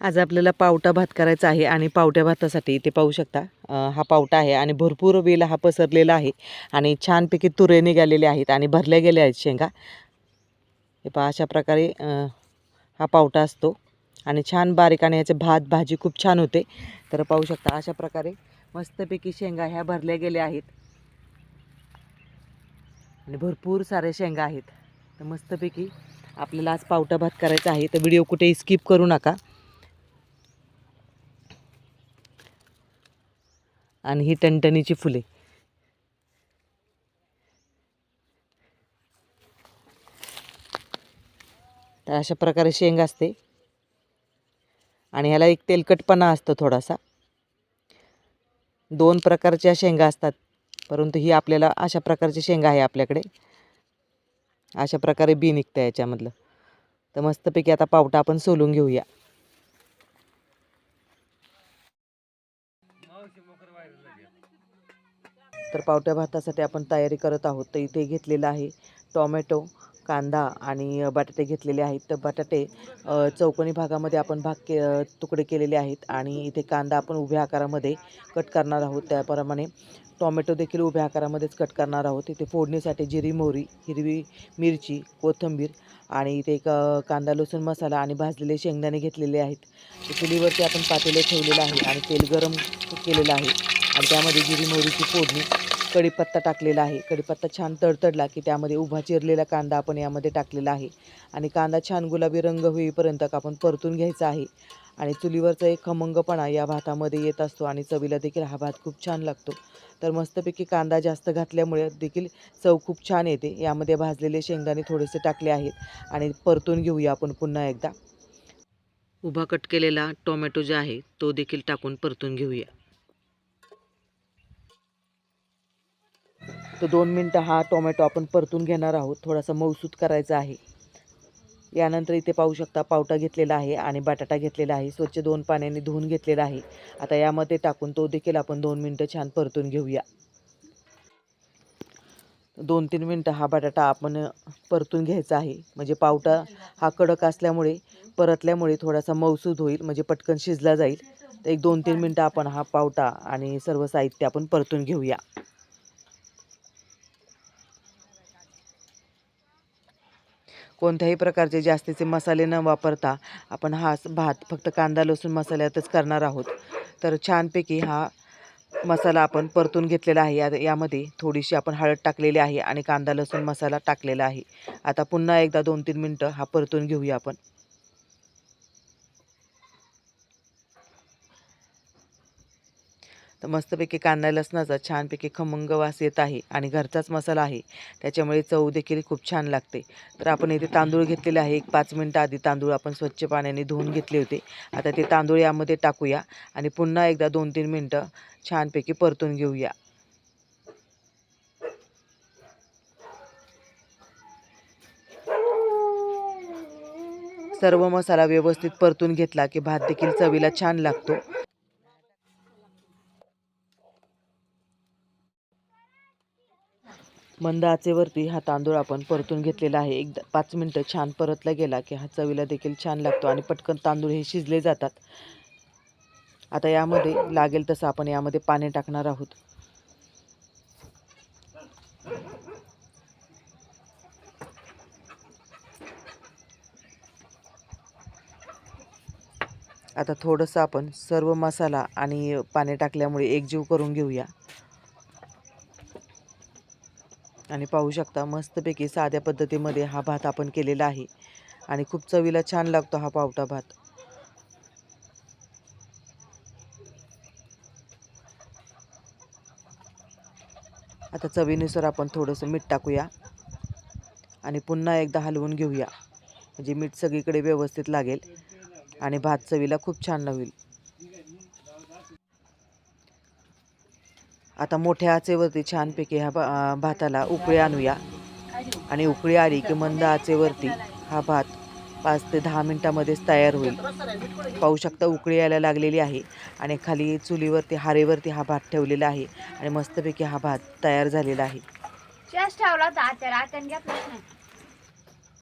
आज आपल्याला पावटा भात करायचा आहे आणि पावट्या भातासाठी इथे पाहू शकता. हा पावटा आहे आणि भरपूर वेल हा पसरलेला आहे आणि छानपैकी तुरे निघालेले आहेत आणि भरल्या गेल्या आहेत शेंगा. हे पहा अशा प्रकारे हा पावटा असतो आणि छान बारीक आणि याचे भात भाजी खूप छान होते. तर पाहू शकता अशा प्रकारे मस्तपैकी शेंगा ह्या भरल्या गेल्या आहेत. आणि भरपूर साऱ्या शेंगा आहेत. तर मस्तपैकी आपल्याला आज पावटा भात करायचा आहे. तर व्हिडिओ कुठेही स्किप करू नका. आणि ही टणटणीची फुले. तर अशा प्रकारे शेंग असते. आणि ह्याला एक तेलकटपणा असतो थोडासा. दोन प्रकारच्या शेंगा असतात. परंतु ही आपल्याला अशा प्रकारची शेंगा आहे आपल्याकडे. अशा प्रकारे बी निघतं याच्यामधलं. तर मस्तपैकी आता पावटा आपण सोलून घेऊया. तर पावट्या भातासाठी आपण तयारी करत आहोत. तर इथे घेतलेलं आहे टॉमॅटो. कांदा आणि बटाटे घेतलेले आहेत. तर बटाटे चौकोनी भागामध्ये आपण भाग के तुकडे केलेले आहेत आणि इथे कांदा आपण उभ्या आकारामध्ये कट करणार आहोत. त्याप्रमाणे टॉमॅटो देखील उभ्या आकारामध्येच कट करणार आहोत. इथे फोडणीसाठी जिरी मोहरी हिरवी मिरची कोथिंबीर आणि इथे एक कांदा लसूण मसाला आणि भाजलेले शेंगदाणे घेतलेले आहेत. चुलीवरती आपण पातेले ठेवलेलं आहे आणि तेल गरम केलेलं आहे. आणि त्यामध्ये जिरी मोहरीची फोडणी कढीपत्ता टाकलेला आहे. कढीपत्ता छान तडतडला की त्यामध्ये उभा चिरलेला कांदा आपण यामध्ये टाकलेला आहे. आणि कांदा छान गुलाबी रंग होईपर्यंत आपण परतून घ्यायचा आहे. आणि चुलीवरचा एक खमंगपणा या भातामध्ये येत असतो आणि चवीला देखील हा भात खूप छान लागतो. तर मस्तपैकी कांदा जास्त घातल्यामुळे देखील चव खूप छान येते. यामध्ये भाजलेले शेंगदाणे थोडेसे टाकले आहेत. आणि परतून घेऊया आपण पुन्हा एकदा. उभा कट केलेला टोमॅटो जो आहे तो देखील टाकून परतून घेऊया. तर दोन मिनटं हा टोमॅटो आपण परतून घेणार आहोत. थोडासा मऊसूत करायचा आहे. यानंतर इथे पाहू शकता पावटा घेतलेला आहे आणि बटाटा घेतलेला आहे. स्वच्छ दोन पाण्याने धुवून घेतलेला आहे. आता यामध्ये टाकून तो देखील आपण दोन मिनटं छान परतून घेऊया. दोन तीन मिनटं हा बटाटा आपण परतून घ्यायचा आहे. म्हणजे पावटा हा कडक असल्यामुळे परतल्यामुळे थोडासा मऊसूद होईल. म्हणजे पटकन शिजला जाईल. तर एक दोन तीन मिनटं आपण हा पावटा आणि सर्व साहित्य आपण परतून घेऊया. कोणत्याही प्रकारचे जास्तीचे मसाले न वापरता आपण हा भात फक्त कांदा लसूण मसाल्यातच करणार आहोत. तर छानपैकी हा मसाला आपण परतून घेतलेला आहे. या यामध्ये थोडीशी आपण हळद टाकलेली आहे आणि कांदा लसूण मसाला टाकलेला आहे. आता पुन्हा एकदा दोन तीन मिनटं हा परतून घेऊया आपण. तर मस्तपैकी कांदा लसणाचा छानपैकी खमंग वास येत आहे आणि घरचाच मसाला आहे. त्याच्यामुळे चव देखील खूप छान लागते. तर आपण इथे तांदूळ घेतलेले आहे. एक पाच मिनटं आधी तांदूळ आपण स्वच्छ पाण्याने धुवून घेतले होते. आता ते तांदूळ यामध्ये टाकूया आणि पुन्हा एकदा दोन तीन मिनटं छानपैकी परतून घेऊया. सर्व मसाला व्यवस्थित परतून घेतला की भात देखील चवीला छान लागतो. मंद आचेवरती हा तांदूळ आपण परतून घेतलेला आहे. एक पाच मिनटं छान परतला गेला की हा चवीला देखील छान लागतो आणि पटकन तांदूळ हे शिजले जातात. आता यामध्ये लागेल तसं आपण यामध्ये पाणी टाकणार आहोत. आता थोडंसं आपण सर्व मसाला आणि पाणी टाकल्यामुळे एकजीव करून घेऊया. आणि पाहू शकता मस्तपैकी साध्या पद्धतीमध्ये हा भात आपण केलेला आहे. आणि खूप चवीला छान लागतो हा पावटा भात. आता चवीनुसार आपण थोडंसं मीठ टाकूया. आणि पुन्हा एकदा हलवून घेऊया. म्हणजे मीठ सगळीकडे व्यवस्थित लागेल. आणि भात चवीला खूप छान होईल आता मोठ्या आचेवरती छानपैकी ह्या भा भाताला उकळी आणूया. आणि उकळी आली की मंद आचेवरती हा भात पाच ते दहा मिनटामध्येच तयार होईल. पाहू शकता उकळी यायला लागलेली आहे आणि खाली चुलीवरती हारेवरती हा भात ठेवलेला आहे आणि मस्तपैकी हा भात तयार झालेला आहे.